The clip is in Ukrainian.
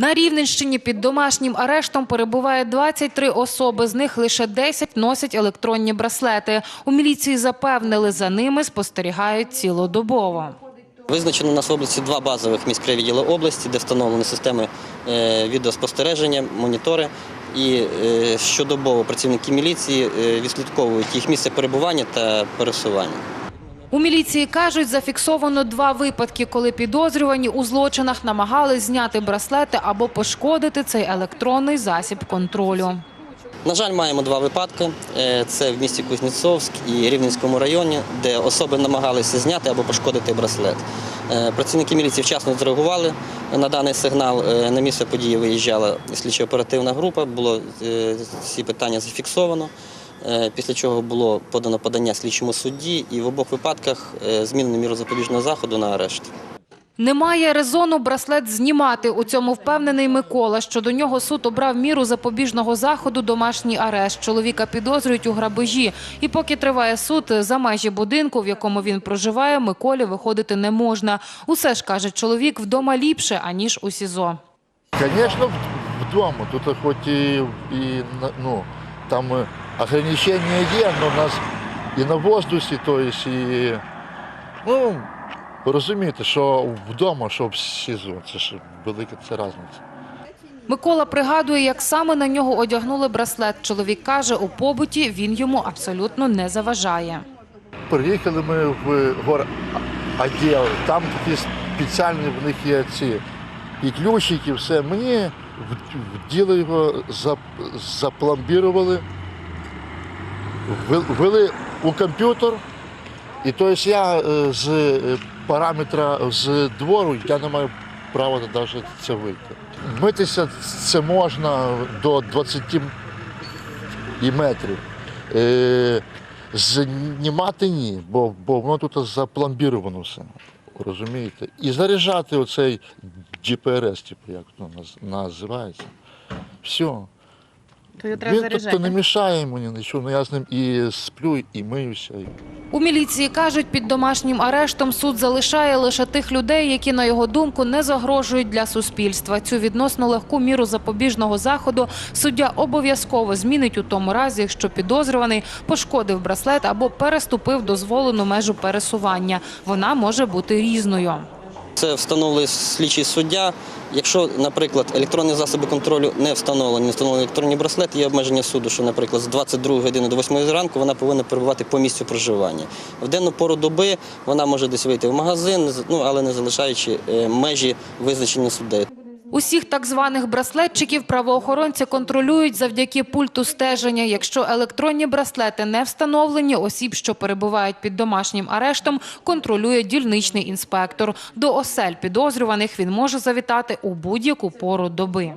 На Рівненщині під домашнім арештом перебуває 23 особи, з них лише 10 носять електронні браслети. У міліції запевнили, за ними спостерігають цілодобово. Визначено у нас в області два базових міськрайвідділи області, де встановлені системи е, відеоспостереження, монітори. І е, щодобово працівники міліції е, відслідковують їх місце перебування та пересування. У міліції кажуть, зафіксовано два випадки, коли підозрювані у злочинах намагались зняти браслети або пошкодити цей електронний засіб контролю. На жаль, маємо два випадки: Е, це в місті Кузнєцовськ і Рівненському районі, де особи намагалися зняти або пошкодити браслет. Е, Працівники міліції вчасно зреагували на даний сигнал. Е, На місце події виїжджала слідчо-оперативна група. Було ці питання зафіксовано. Е, Після чого було подано подання слідчому судді, і в обох випадках е, змінено міру запобіжного заходу на арешт. Немає резону браслет знімати. У цьому впевнений Микола. Що до нього суд обрав міру запобіжного заходу домашній арешт. Чоловіка підозрюють у грабежі. І поки триває суд, за межі будинку, в якому він проживає, Миколі виходити не можна. Усе ж, каже чоловік, вдома ліпше, аніж у СІЗО. В- вдома. Тут и, и на- ну, там э, ограничения є, но у нас і на воздусі, то есть, і, ну, розумієте, що вдома, що в СІЗО, це ж велика це різниця. Микола пригадує, як саме на нього одягнули браслет. Чоловік каже, у побуті він йому абсолютно не заважає. Приїхали ми в гор відділ, там такі спеціальні в них є ці і ключики, все. Мені в- вділи його, запломбірували, ввели- у комп'ютер. І тобто я е, з е, параметра з двору я не маю права навіть це вийти. Митися це можна до 20 метрів. Е, знімати ні, бо, бо воно тут запломбіровано все. Розумієте? І заряджати оцей GPRS, типу, як воно називається. Все. То його Він тобто не мішає мені нічого, ну я з ним і сплю, і миюся. У міліції кажуть, під домашнім арештом суд залишає лише тих людей, які, на його думку, не загрожують для суспільства. Цю відносно легку міру запобіжного заходу суддя обов'язково змінить у тому разі, якщо підозрюваний пошкодив браслет або переступив дозволену межу пересування. Вона може бути різною. Це встановлює слідчий суддя. Якщо, наприклад, електронні засоби контролю не встановлені, не встановлені електронні браслети, є обмеження суду, що, наприклад, з 22 години до 8 ранку вона повинна перебувати по місцю проживання. В денну пору доби вона може десь вийти в магазин, ну але не залишаючи е, межі визначені суддею. Усіх так званих браслетчиків правоохоронці контролюють завдяки пульту стеження. Якщо електронні браслети не встановлені, осіб, що перебувають під домашнім арештом, контролює дільничний інспектор. До осель підозрюваних він може завітати у будь-яку пору доби.